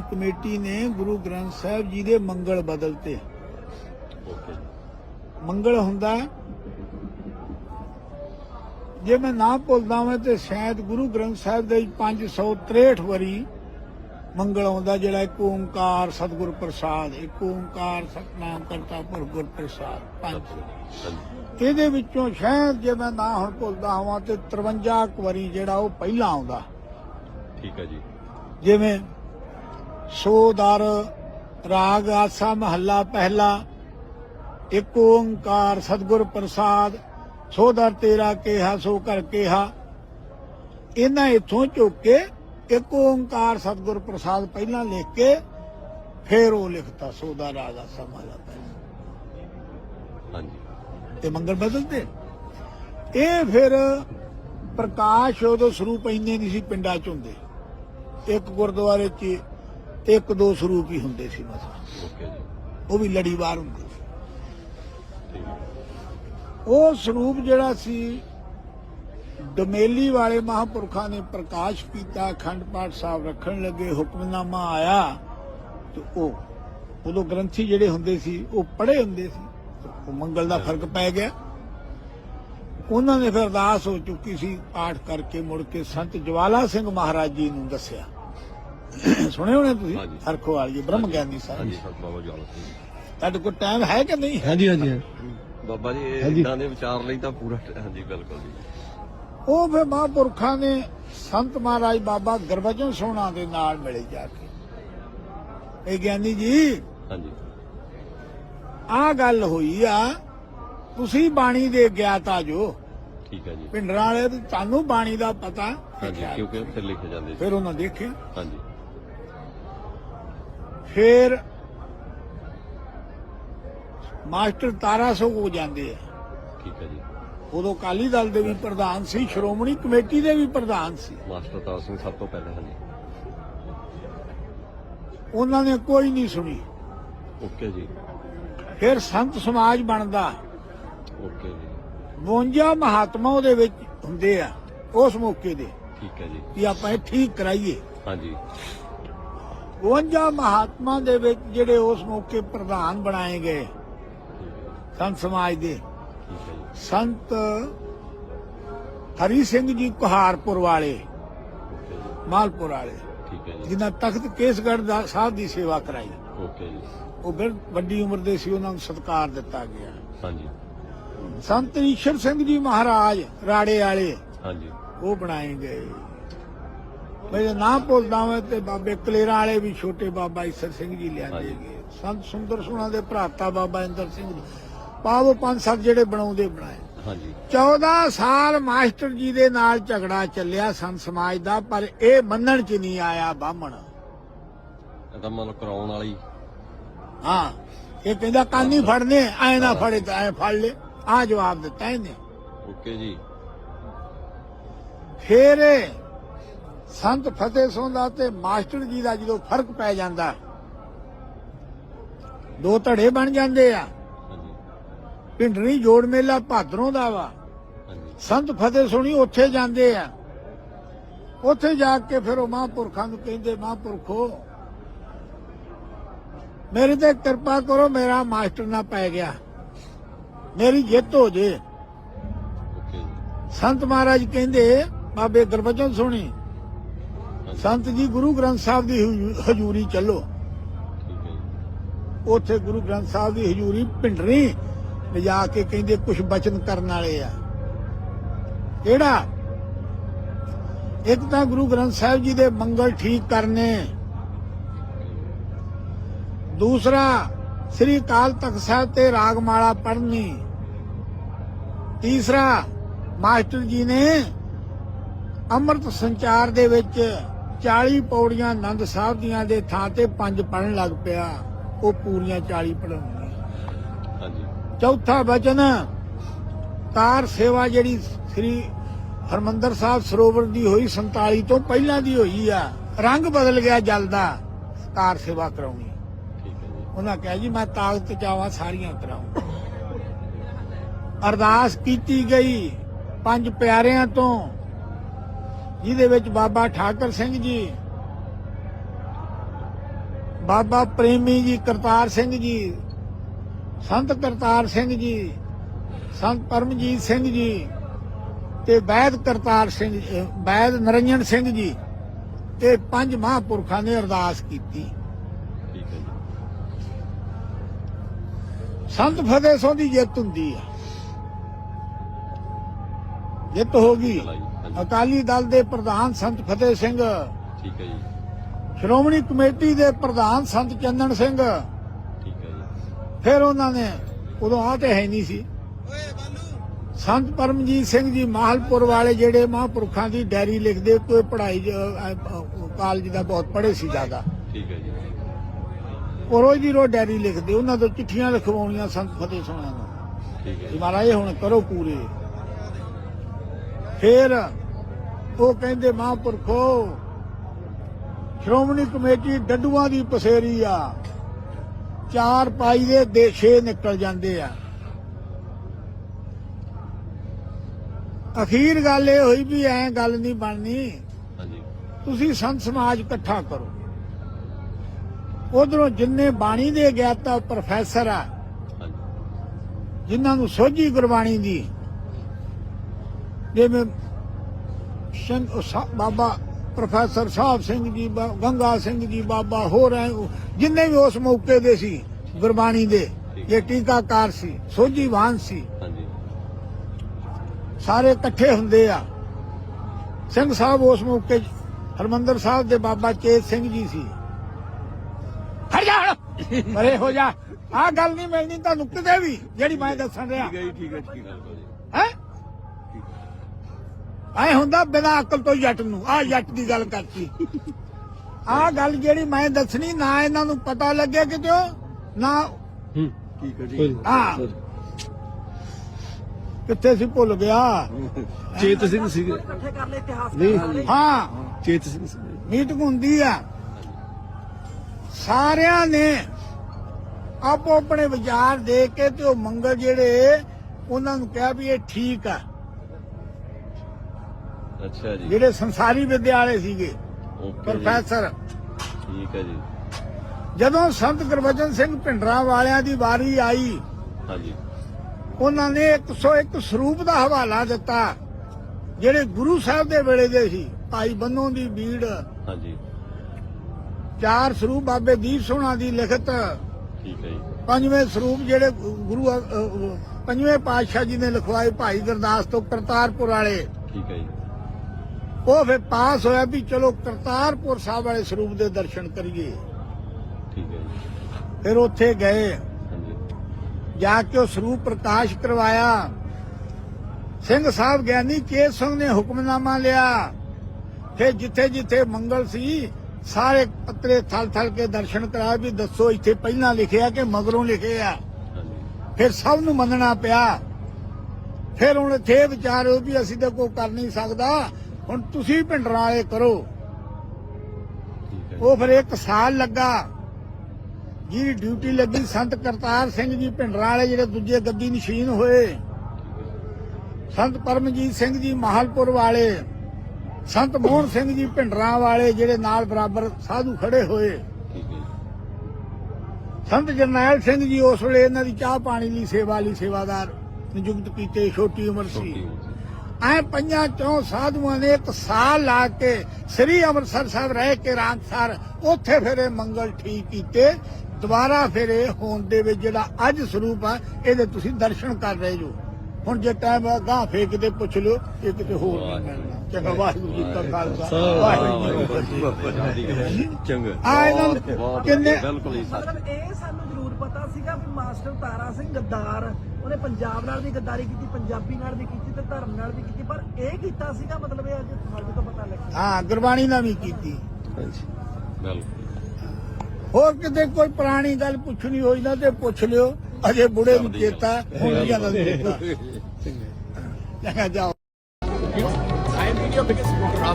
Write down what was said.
Committee ਨੇ ਗੁਰੂ ਗ੍ਰੰਥ ਸਾਹਿਬ ਜੀ ਦੇ ਮੰਗਲ ਬਦਲਤੇ। ਮੰਗਲ ਹੁੰਦਾ ਜੇ ਮੈਂ ਨਾ ਭੁੱਲਦਾ ਹਾਂ ਤੇ ਸ਼ਾਇਦ ਗੁਰੂ ਗ੍ਰੰਥ ਸਾਹਿਬ ਦੇ ਵਿੱਚ 563 ਵਾਰੀ ਮੰਗਲ ਆਉਂਦਾ ਜਿਹੜਾ ਇੱਕ ਓੰਕਾਰ ਸਤਿਗੁਰ ਪ੍ਰਸਾਦ ਇੱਕ ਓੰਕਾਰ ਸਤਨਾਮ ਕਰਤਾ ਪੁਰਖ ਗੁਰ ਪ੍ਰਸਾਦ ਪੰਜ। ਇਹਦੇ ਵਿੱਚੋਂ ਸ਼ਾਇਦ ਜੇ ਮੈਂ ਨਾ ਹੁਣ ਭੁੱਲਦਾ ਹਾਂ ਤੇ 53 ਕੁ ਵਾਰੀ ਜਿਹੜਾ ਉਹ ਪਹਿਲਾਂ ਆਉਂਦਾ। ਠੀਕ ਹੈ ਜੀ। ਜਿਵੇਂ ਸੋ ਦਰ ਰਾਗ ਆਸਾ ਮਹੱਲਾ ਪਹਿਲਾ ਇੱਕ ਓੰਕਾਰ ਸਤਿਗੁਰ ਪ੍ਰਸਾਦ ਸੋ ਦਰ ਤੇਰਾ ਕਿਹਾ ਸੋ ਕਰ ਕਿਹਾ। ਇਹਨਾਂ ਇਥੋਂ ਚੁੱਕ ਕੇ ਇੱਕ ਓੰਕਾਰ ਸਤਿਗੁਰ ਪ੍ਰਸਾਦ ਪਹਿਲਾਂ ਲਿਖ ਕੇ ਫਿਰ ਉਹ ਲਿਖਤਾ ਸੋ ਦਰ ਰਾਗ ਆਸਾ ਮਹੱਲਾ ਪਹਿਲਾ। ਹਾਂਜੀ। ਤੇ ਮੰਗਲ ਬਦਲਦੇ। ਇਹ ਫਿਰ ਪ੍ਰਕਾਸ਼ ਉਦੋਂ ਸਰੂਪ ਇੰਨੇ ਨਹੀਂ ਸੀ ਪਿੰਡਾਂ ਚ ਹੁੰਦੇ। ਇੱਕ ਗੁਰਦੁਆਰੇ 'ਚ ਇੱਕ ਦੋ ਸਰੂਪ ਹੀ ਹੁੰਦੇ ਸੀ ਓਕੇ ਜੀ। ਉਹ ਵੀ ਲੜੀਵਾਰ ਹੁੰਦੇ ਸੀ। ਉਹ ਸਰੂਪ ਜਿਹੜਾ ਸੀ ਡਮੇਲੀ ਵਾਲੇ ਮਹਾਪੁਰਖਾਂ ਨੇ ਪ੍ਰਕਾਸ਼ ਕੀਤਾ ਅਖੰਡ ਪਾਠ ਸਾਹਿਬ ਰੱਖਣ ਲੱਗੇ ਹੁਕਮਨਾਮਾ ਆਇਆ ਤੇ ਉਹ ਉਦੋਂ ਗ੍ਰੰਥੀ ਜਿਹੜੇ ਹੁੰਦੇ ਸੀ ਉਹ ਪੜ੍ਹੇ ਹੁੰਦੇ ਸੀ ਉਹ ਮੰਗਲ ਦਾ ਫ਼ਰਕ ਪੈ ਗਿਆ। ਉਹਨਾਂ ਨੇ ਫਿਰ ਅਰਦਾਸ ਹੋ ਚੁੱਕੀ ਸੀ ਪਾਠ ਕਰਕੇ ਮੁੜ ਕੇ ਸੰਤ ਜਵਾਲਾ ਸਿੰਘ ਮਹਾਰਾਜ ਜੀ ਨੂੰ ਦੱਸਿਆ। ਸੁਣੇ ਹੋਣੇ ਤੁਸੀਂ? ਹਾਂਜੀ। ਹਰਖੋ ਵਾਲੀ ਬ੍ਰਹਮ ਗਿਆਨੀ ਸਾਹਿਬ। ਹਾਂਜੀ ਸਤ ਬਾਬਾ ਜਵਾਲਾ ਸਿੰਘ। ਤੁਹਾਡੇ ਕੋਲ ਟਾਈਮ ਹੈ ਕਿ ਨਹੀਂ? ਹਾਂਜੀ ਹਾਂਜੀ। ਬਾਬਾ ਜੀ ਇਹ ਹਾਂਜੀ। ਇਦਾਂ ਦੇ ਵਿਚਾਰ ਲਈ ਤਾਂ ਪੂਰਾ ਹਾਂਜੀ ਬਿਲਕੁਲ ਜੀ। ਉਹ ਫਿਰ ਮਹਾਂਪੁਰਖਾਂ ਨੇ ਸੰਤ ਮਹਾਰਾਜ ਬਾਬਾ ਗੁਰਬਚਨ ਸੋਹਣਾ ਦੇ ਨਾਲ ਮਿਲੇ ਜਾ ਕੇ। ਇਹ ਗਿਆਨੀ ਜੀ ਹਾਂਜੀ। ਆਹ ਗੱਲ ਹੋਈ ਆ ਤੁਸੀਂ ਬਾਣੀ ਦੇ ਗਿਆਤਾ ਜੋ ਠੀਕ ਹੈ ਜੀ। ਪਿੰਡਰਾਂ ਵਾਲੇ ਤੇ ਤੁਹਾਨੂੰ ਬਾਣੀ ਦਾ ਪਤਾ ਹਾਂਜੀ ਕਿਉਂਕਿ ਉੱਥੇ ਲਿਖੇ ਜਾਂਦੇ ਸੀ। ਫਿਰ ਉਹਨਾਂ ਦੇਖਿਆ। ਹਾਂਜੀ। ਫਿਰ ਮਾਸਟਰ ਤਾਰਾ ਸੋ ਹੋ ਜਾਂਦੇ ਆ। ਠੀਕ ਹੈ ਜੀ। ਉਦੋਂ ਕਾਲੀ ਦਲ ਦੇ ਵੀ ਪ੍ਰਧਾਨ ਸੀ ਸ਼੍ਰੋਮਣੀ ਕਮੇਟੀ ਦੇ ਵੀ ਪ੍ਰਧਾਨ ਸੀ। ਮਾਸਟਰ ਤਾਰ ਸਿੰਘ ਸਭ ਤੋਂ ਪਹਿਲੇ ਹਾਂਜੀ ਉਹਨਾਂ ਨੇ ਕੋਈ ਨਹੀਂ ਸੁਣੀ। ਓਕੇ ਜੀ। ਫਿਰ ਸੰਤ ਸਮਾਜ ਬਣਦਾ। ਓਕੇ ਜੀ। 52 ਮਹਾਤਮਾ ਉਹਦੇ ਵਿੱਚ ਹੁੰਦੇ ਆ ਉਸ ਮੌਕੇ ਦੇ। ਠੀਕ ਹੈ ਜੀ। ਕਿ ਆਪਾਂ ਇਹ ਠੀਕ ਕਰਾਈਏ। ਹਾਂਜੀ। 52 ਮਹਾਤਮਾ ਦੇ ਵਿੱਚ ਜਿਹੜੇ ਉਸ ਮੌਕੇ ਪ੍ਰਧਾਨ ਬਣਾਏ ਗਏ ਸੰਤ ਸਮਾਜ ਦੇ। ਸੰਤ ਹਰੀ ਸਿੰਘ ਜੀ ਕੁਹਾਰਪੁਰ ਵਾਲੇ ਮਾਲਪੁਰ ਵਾਲੇ ਠੀਕ ਹੈ ਜੀ। ਜਿਨ੍ਹਾਂ ਤਖਤ ਕੇਸਗੜ੍ਹ ਦਾ ਸਾਹਿਬ ਦੀ ਸੇਵਾ ਕਰਾਈ। ਓਕੇ ਜੀ। ਉਹ ਫਿਰ ਵੱਡੀ ਉਮਰ ਦੇ ਸੀ ਉਹਨਾਂ ਨੂੰ ਸਤਿਕਾਰ ਦਿੱਤਾ ਗਿਆ। ਹਾਂਜੀ। ਸੰਤ ਈਸ਼ਰ ਸਿੰਘ ਜੀ ਮਹਾਰਾਜ ਰਾੜੇ ਵਾਲੇ ਹਾਂਜੀ। ਉਹ ਬਣਾਏ ਗਏ। ਮੇਰੇ ਨਾਮ ਭੁੱਲਦਾ ਮੈਂ ਤੇ ਬਾਬੇ ਕਲੇਰਾਂ ਵਾਲੇ ਵੀ ਛੋਟੇ ਬਾਬਾ ਈਸਰ ਸਿੰਘ ਜੀ ਲਿਆਂਦੇ। ਗਏ। ਸੰਤ ਸੁੰਦਰ ਸੁਣਾ ਦੇ ਭਰਾਤਾ ਬਾਬਾ ਇੰਦਰ ਸਿੰਘ ਜੀ। ਪਾਵੋ ਪੰਜ ਸੱਤ ਜਿਹੜੇ ਬਣਾਉਂਦੇ ਬਣਾਏ। ਹਾਂਜੀ। 14 ਸਾਲ ਮਾਸਟਰ ਜੀ ਦੇ ਨਾਲ ਝਗੜਾ ਚੱਲਿਆ ਸੰਤ ਸਮਾਜ ਦਾ ਪਰ ਇਹ ਮੰਨਣ ਚ ਨਹੀਂ ਆਇਆ ਬਾਹਮਣ। ਇਹਦਾ ਮਤਲਬ ਕਰਾਉਣ ਵਾਲੀ। ਹਾਂ ਇਹ ਕਹਿੰਦਾ ਕਾਨੀ ਫੜਨੇ ਐ ਨਾ ਫੜੇ ਤਾਂ ਐ ਫੜ ਲੈ। ਆ ਜਵਾਬ ਦਿੱਤਾ ਇਹਨੇ। ਓਕੇ ਜੀ। ਫੇਰ ਇਹ ਸੰਤ ਫਤਿਹ ਸਿੰਘ ਦਾ ਤੇ ਮਾਸਟਰ ਜੀ ਦਾ ਜਦੋਂ ਫ਼ਰਕ ਪੈ ਜਾਂਦਾ ਦੋ ਧੜੇ ਬਣ ਜਾਂਦੇ ਆ। ਪਿੰਡਰੀ ਜੋੜ ਮੇਲਾ ਭਾਦਰੋਂ ਦਾ ਵਾ। ਸੰਤ ਫਤਿਹ ਸੁਣੀ ਉੱਥੇ ਜਾਂਦੇ ਆ। ਉੱਥੇ ਜਾ ਕੇ ਫਿਰ ਉਹ ਮਹਾਂਪੁਰਖਾਂ ਨੂੰ ਕਹਿੰਦੇ ਮਹਾਂਪੁਰਖੋ ਮੇਰੇ ਤੇ ਕਿਰਪਾ ਕਰੋ ਮੇਰਾ ਮਾਸਟਰ ਨਾ ਪੈ ਗਿਆ। ਮੇਰੀ ਜਿੱਤ ਹੋ ਜੇ। ਸੰਤ ਮਹਾਰਾਜ ਕਹਿੰਦੇ ਬਾਬੇ ਗੁਰਬਚਨ ਸੁਣੀ ਸੰਤ ਜੀ ਗੁਰੂ ਗ੍ਰੰਥ ਸਾਹਿਬ ਦੀ ਹਜ਼ੂ- ਹਜ਼ੂਰੀ ਚੱਲੋ। ਉੱਥੇ ਗੁਰੂ ਗ੍ਰੰਥ ਸਾਹਿਬ ਦੀ ਹਜ਼ੂਰੀ ਪਿੰਡਰੀ ਲਿਜਾ ਕੇ ਕਹਿੰਦੇ ਕੁਝ ਬਚਨ ਕਰਨ ਵਾਲੇ ਆ। ਕਿਹੜਾ? ਇੱਕ ਤਾਂ ਗੁਰੂ ਗ੍ਰੰਥ ਸਾਹਿਬ ਜੀ ਦੇ ਮੰਗਲ ਠੀਕ ਕਰਨੇ। ਦੂਸਰਾ ਸ੍ਰੀ ਅਕਾਲ ਤਖਤ ਸਾਹਿਬ ਤੇ ਰਾਗਮਾਲਾ ਪੜ੍ਹਨੀ। ਤੀਸਰਾ ਮਾਸਟਰ ਜੀ ਨੇ ਅੰਮ੍ਰਿਤ ਸੰਚਾਰ ਦੇ ਵਿੱਚ 40 ਪੌੜੀਆਂ ਆਨੰਦ ਸਾਹਿਬ ਦੀਆਂ ਦੇ ਥਾਂ ਤੇ ਪੰਜ ਪੜਨ ਲੱਗ ਪਿਆ। ਉਹ ਪੂਰੀਆਂ 40 ਪੜਾਉਣੀਆਂ ਹਾਂਜੀ। ਚੌਥਾ ਬਚਨ ਕਾਰ ਸੇਵਾ ਜਿਹੜੀ ਸ੍ਰੀ ਹਰਮੰਦਰ ਸਾਹਿਬ ਸਰੋਵਰ ਦੀ ਹੋਈ 47 ਤੋਂ ਪਹਿਲਾਂ ਦੀ ਹੋਈ ਆ। ਰੰਗ ਬਦਲ ਗਿਆ ਜਲ ਦਾ ਕਾਰ ਸੇਵਾ ਕਰਾਉਣੀ। ਠੀਕ ਹੈ ਜੀ। ਉਹਨਾਂ ਕਿਹਾ ਜੀ ਮੈਂ ਤਾਕਤ ਚਾਵਾ ਸਾਰੀਆਂ ਕਰਾਉਂ। ਅਰਦਾਸ ਕੀਤੀ ਗਈ ਪੰਜ ਪਿਆਰਿਆਂ ਤੋਂ। ਜਿਹਦੇ ਵਿੱਚ ਬਾਬਾ ਠਾਕਰ ਸਿੰਘ ਜੀ ਬਾਬਾ ਪ੍ਰੇਮੀ ਜੀ ਕਰਤਾਰ ਸਿੰਘ ਜੀ ਸੰਤ ਕਰਤਾਰ ਸਿੰਘ ਜੀ ਸੰਤ ਪਰਮਜੀਤ ਸਿੰਘ ਜੀ ਤੇ ਵੈਦ ਕਰਤਾਰ ਸਿੰਘ ਵੈਦ ਨਰਿੰਜਨ ਸਿੰਘ ਜੀ ਇਹ ਪੰਜ ਮਹਾਂਪੁਰਖਾਂ ਨੇ ਅਰਦਾਸ ਕੀਤੀ। ਸੰਤ ਫਤਿਹ ਸਿੰਘ ਦੀ ਜਿੱਤ ਹੁੰਦੀ ਆ। ਜਿੱਤ ਹੋ ਗਈ। ਅਕਾਲੀ ਦਲ ਦੇ ਪ੍ਰਧਾਨ ਸੰਤ ਫਤਿਹ ਸਿੰਘ। ਠੀਕ ਹੈ ਜੀ। ਸ਼੍ਰੋਮਣੀ ਕਮੇਟੀ ਦੇ ਪ੍ਰਧਾਨ ਸੰਤ ਚੰਦਨ ਸਿੰਘ। ਠੀਕ ਹੈ ਜੀ। ਫਿਰ ਉਹਨਾਂ ਨੇ ਉਦੋਂ ਆ ਤੇ ਹੈ ਨਹੀਂ ਸੀ। ਸੰਤ ਪਰਮਜੀਤ ਸਿੰਘ ਜੀ ਮਾਹਲਪੁਰ ਵਾਲੇ ਜਿਹੜੇ ਮਹਾਂਪੁਰਖਾਂ ਦੀ ਡਾਇਰੀ ਲਿਖਦੇ ਕੋਈ ਪੜ੍ਹਾਈ ਕਾਲਜ ਦਾ ਬਹੁਤ ਪੜ੍ਹੇ ਸੀ ਜ਼ਿਆਦਾ। ਠੀਕ ਹੈ ਜੀ। ਉਹ ਰੋਜ਼ ਦੀ ਰੋਜ਼ ਡਾਇਰੀ ਲਿਖਦੇ ਉਹਨਾਂ ਤੋਂ ਚਿੱਠੀਆਂ ਲਿਖਵਾਉਣੀਆਂ ਸੰਤ ਫਤਿਹ ਸਿੰਘ ਨੂੰ। ਠੀਕ ਹੈ ਜੀ। ਮਹਾਰਾਜ ਇਹ ਹੁਣ ਕਰੋ ਪੂਰੇ। ਫਿਰ ਉਹ ਕਹਿੰਦੇ ਮਹਾਂਪੁਰਖੋ ਸ਼੍ਰੋਮਣੀ ਕਮੇਟੀ ਡੱਡੂਆਂ ਦੀ ਪਸੇਰੀ ਆ। ਚਾਰ ਪਾਈ ਦੇ ਦੇਸ਼ੇ ਨਿਕਲ ਜਾਂਦੇ ਆ। ਅਖੀਰ ਗੱਲ ਇਹ ਹੋਈ ਵੀ ਐ ਗੱਲ ਨਹੀਂ ਬਣਨੀ। ਤੁਸੀਂ ਸੰਤ ਸਮਾਜ ਇਕੱਠਾ ਕਰੋ। ਉਧਰੋਂ ਜਿੰਨੇ ਬਾਣੀ ਦੇ ਗਿਆਤਾ ਪ੍ਰੋਫੈਸਰ ਆ। ਜਿਨ੍ਹਾਂ ਨੂੰ ਸੋਝੀ ਗੁਰਬਾਣੀ ਦੀ। ਜਿਵੇਂ ਸਿੰਘ ਬਾਬਾ ਪ੍ਰੋਫੈਸਰ ਸਾਹਿਬ ਸਿੰਘ ਜੀ ਗੰਗਾ ਸਿੰਘ ਜੀ ਬਾਬਾ ਹੋਰ ਜਿੰਨੇ ਵੀ ਉਸ ਮੌਕੇ ਦੇ ਸੀ ਗੁਰਬਾਣੀ ਦੇ ਇਹ ਟੀਕਾਕਾਰ ਸੀ ਸੋਝੀਵਾਨ ਸੀ। ਸਾਰੇ ਇਕੱਠੇ ਹੁੰਦੇ ਆ। ਸਿੰਘ ਸਾਹਿਬ ਉਸ ਮੌਕੇ ਹਰਮੰਦਰ ਸਾਹਿਬ ਦੇ ਬਾਬਾ ਚੇਤ ਸਿੰਘ ਜੀ ਸੀ। ਹਟ ਜਾ ਪਰੇ ਹੋ ਜਾ। ਆ ਗੱਲ ਨਹੀਂ ਮਿਲਣੀ ਤੁਹਾਨੂੰ ਕਿਤੇ ਵੀ ਜਿਹੜੀ ਮੈਂ ਦੱਸਣ ਰਿਹਾ। ਠੀਕ ਹੈ ਠੀਕ ਹੈ ਠੀਕ ਹੈ? ਐ ਹੁੰਦਾ ਬਿਨਾਂ ਅਕਲ ਤੋਂ ਜੱਟ ਨੂੰ। ਆ ਜੱਟ ਦੀ ਗੱਲ ਕਰਤੀ। ਆ ਗੱਲ ਜਿਹੜੀ ਮੈਂ ਦੱਸਣੀ ਨਾ ਇਹਨਾਂ ਨੂੰ ਪਤਾ ਲੱਗਿਆ ਕਿਤੇ ਨਾ ਠੀਕ ਹੈ ਜੀ ਹਾਂ। ਕਿੱਥੇ ਸੀ ਭੁੱਲ ਗਿਆ? ਚੇਤ ਸਿੰਘ ਸੀਗੇ। ਇਕੱਠੇ ਕਰ ਲੈ ਇਤਿਹਾਸ ਨਹੀਂ। ਹਾਂ। ਚੇਤ ਸਿੰਘ ਸੀ ਮੀਟਿੰਗ ਹੁੰਦੀ ਆ। ਸਾਰਿਆਂ ਨੇ ਆਪੋ ਆਪਣੇ ਵਿਚਾਰ ਦੇ ਕੇ ਤੇ ਉਹ ਮੰਗਲ ਜਿਹੜੇ ਉਹਨਾਂ ਨੂੰ ਕਿਹਾ ਵੀ ਇਹ ਠੀਕ ਆ। ਅੱਛਾ ਜੀ। ਜਿਹੜੇ ਸੰਸਾਰੀ ਵਿਦਿਆਲੇ ਸੀਗੇ ਓਕੇ ਜੀ। ਪ੍ਰੋਫੈਸਰ। ਠੀਕ ਹੈ ਜੀ। ਜਦੋਂ ਸੰਤ ਗੁਰਬਚਨ ਸਿੰਘ ਭਿੰਡਰਾਂ ਵਾਲਿਆਂ ਦੀ ਵਾਰੀ ਆਈ ਹਾਂਜੀ। ਉਹਨਾਂ ਨੇ 101 ਸਰੂਪ ਦਾ ਹਵਾਲਾ ਦਿੱਤਾ ਜਿਹੜੇ ਗੁਰੂ ਸਾਹਿਬ ਦੇ ਵੇਲੇ ਦੇ ਸੀ। ਭਾਈ ਬੰਨੋ ਦੀ ਬੀੜ ਹਾਂਜੀ। ਚਾਰ ਸਰੂਪ ਬਾਬੇ ਦੀਪ ਸੋਹਣਾ ਦੀ ਲਿਖਤ ਠੀਕ ਹੈ ਜੀ। ਪੰਜਵੇਂ ਸਰੂਪ ਜਿਹੜੇ ਗੁਰੂ ਅ, ਅ, ਪੰਜਵੇਂ ਪਾਤਸ਼ਾਹ ਜੀ ਨੇ ਲਿਖਵਾਏ ਭਾਈ ਗੁਰਦਾਸ ਤੋਂ ਕਰਤਾਰਪੁਰ ਵਾਲੇ। ਠੀਕ ਹੈ ਜੀ। ਉਹ ਫਿਰ ਪਾਸ ਹੋਇਆ ਵੀ ਚਲੋ ਕਰਤਾਰਪੁਰ ਸਾਹਿਬ ਵਾਲੇ ਸਰੂਪ ਦੇ ਦਰਸ਼ਨ ਕਰੀਏ। ਠੀਕ ਹੈ ਫਿਰ ਉੱਥੇ ਗਏ। ਜਾ ਕੇ ਉਹ ਸਰੂਪ ਪ੍ਰਕਾਸ਼ ਕਰਵਾਇਆ। ਸਿੰਘ ਸਾਹਿਬ ਗਿਆਨੀ ਕੇਸ ਸਿੰਘ ਨੇ ਹੁਕਮਨਾਮਾ ਲਿਆ। ਫਿਰ ਜਿੱਥੇ ਜਿੱਥੇ ਮੰਗਲ ਸੀ ਸਾਰੇ ਪੱਤਰੇ ਥਲ ਥਲ ਕੇ ਦਰਸ਼ਨ ਕਰਾ ਵੀ ਦੱਸੋ ਇੱਥੇ ਪਹਿਲਾਂ ਲਿਖਿਆ ਕਿ ਮਗਰੋਂ ਲਿਖਿਆ। ਫਿਰ ਸਭ ਨੂੰ ਮੰਨਣਾ ਪਿਆ। ਫਿਰ ਹੁਣ ਇੱਥੇ ਵਿਚਾਰੋ ਵੀ ਅਸੀਂ ਤਾਂ ਕੋਈ ਕਰ ਨਹੀਂ ਸਕਦਾ। ਹੁਣ ਤੁਸੀਂ ਭਿੰਡਰਾਂ ਵਾਲੇ ਕਰੋ। ਉਹ ਫਿਰ ਇੱਕ ਸਾਲ ਲੱਗਾ। ਜਿਹਦੀ ਡਿਊਟੀ ਲੱਗੀ ਸੰਤ ਕਰਤਾਰ ਸਿੰਘ ਜੀ ਭਿੰਡਰਾਂ ਵਾਲੇ ਜਿਹੜੇ ਦੂਜੇ ਗੱਦੀ ਨਸ਼ੀਨ ਹੋਏ। ਸੰਤ ਪਰਮਜੀਤ ਸਿੰਘ ਜੀ ਮਾਹਲਪੁਰ ਵਾਲੇ ਸੰਤ ਮੋਹਨ ਸਿੰਘ ਜੀ ਭਿੰਡਰਾਂ ਵਾਲੇ ਜਿਹੜੇ ਨਾਲ ਬਰਾਬਰ ਸਾਧੂ ਖੜੇ ਹੋਏ। ਸੰਤ ਜਰਨੈਲ ਸਿੰਘ ਜੀ ਉਸ ਵੇਲੇ ਇਹਨਾਂ ਦੀ ਚਾਹ ਪਾਣੀ ਲਈ ਸੇਵਾ ਲਈ ਸੇਵਾਦਾਰ ਨਿਯੁਕਤ ਕੀਤੇ ਛੋਟੀ ਉਮਰ ਸੀ। ਐ ਪੰਜਾਂ ਚੋਂ ਸਾਧੂਆਂ ਨੇ ਇੱਕ ਸਾਲ ਲਾ ਕੇ ਸ੍ਰੀ ਅੰਮ੍ਰਿਤਸਰ ਸਾਹਿਬ ਰਹਿ ਕੇ ਰਾਮਸਰ ਉੱਥੇ ਫਿਰ ਇਹ ਮੰਗਲ ਠੀਕ ਕੀਤੇ। ਦੁਬਾਰਾ ਫਿਰ ਇਹ ਹੋਣ ਦੇ ਵਿੱਚ ਜਿਹੜਾ ਅੱਜ ਸਰੂਪ ਆ ਇਹਦੇ ਤੁਸੀਂ ਦਰਸ਼ਨ ਕਰ ਰਹੇ ਜੋ। ਹੁਣ ਜੇ ਟਾਈਮ ਗਾਂ ਫੇਕ ਕਿਤੇ ਪੁੱਛ ਲਿਓ ਇਹ ਕਿਤੇ ਹੋਰ ਨਹੀਂ ਮਿਲਣਾ। ਚੰਗਾ ਵਾਹਿਗੁਰੂ ਜੀ ਕਾ ਖਾਲਸਾ। ਵਾਹਿਗੁਰੂ ਜੀ ਕੀ ਫਤਿਹ। ਚੰਗਾ। ਆ ਇਹਨਾਂ ਕਿੰਨੇ ਬਿਲਕੁਲ ਹੀ ਸੱਚ। ਮਤਲਬ ਇਹ ਸਾਨੂੰ ਜ਼ਰੂਰ ਪਤਾ ਸੀਗਾ ਵੀ ਮਾਸਟਰ ਤਾਰਾ ਸਿੰਘ ਗੱਦਾਰ ਉਹਨੇ ਪੰਜਾਬ ਨਾਲ ਵੀ ਗੱਦਾਰੀ ਕੀਤੀ ਪੰਜਾਬੀ ਨਾਲ ਵੀ ਕੀਤੀ ਤੇ ਧਰਮ ਨਾਲ ਵੀ ਕੀਤੀ ਪਰ ਇਹ ਕੀਤਾ ਸੀਗਾ ਮਤਲਬ ਇਹ ਅੱਜ ਸਾਡੇ ਤੋਂ ਪਤਾ ਲੱਗਿਆ। ਹਾਂ ਗੁਰਬਾਣੀ ਨਾਲ ਵੀ ਕੀਤੀ। ਹਾਂਜੀ। ਬਿਲਕੁਲ। ਹੋਰ ਕਿਤੇ ਕੋਈ ਪੁਰਾਣੀ ਗੱਲ ਪੁੱਛਣੀ ਹੋਈ ਨਾ ਤੇ ਪੁੱਛ ਲਿਓ। ਅਜੇ ਬੁੜੇ ਨੂੰ ਚੇਤਾ ਹੁਣ ਨਹੀਂ ਜਾਂਦਾ ਚੰਗਾ ਜਾਓ।